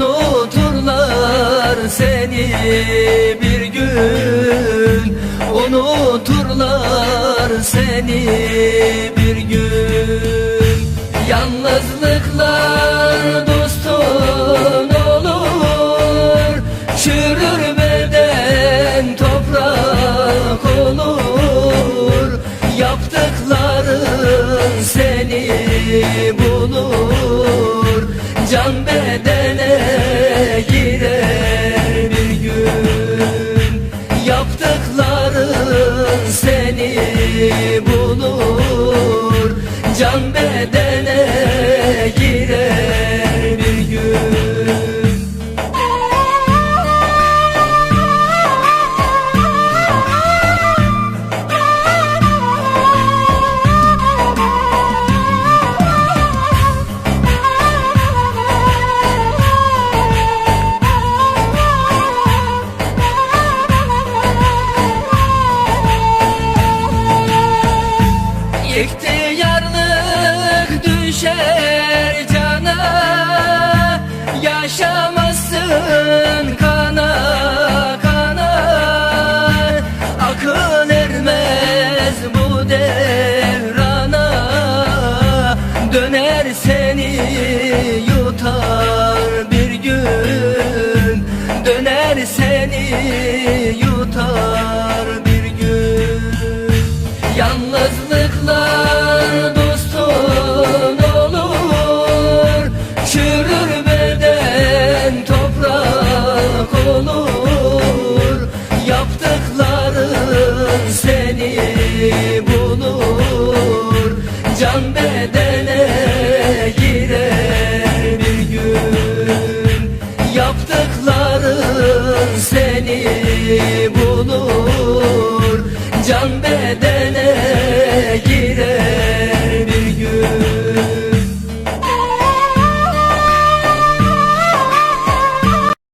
unuturlar seni bir gün. Unuturlar seni bir gün. Yalnızlıklar dostun olur. Çürür beden toprak olur. Yaptıkların seni bulur. Can bedene girer bir gün. Yaptıkların seni bulur. Can bedene İhtiyarlık düşer cana Yaşamasın kana kana. Akıl ermez bu devrana Döner seni yutar bir gün. Döner seni yutar bir gün Yalnızlıklar dostun olur Çürür beden toprak olur. Yaptıkların seni bulur Can bedene girer bir gün. Yaptıkların seni bulur bedene girer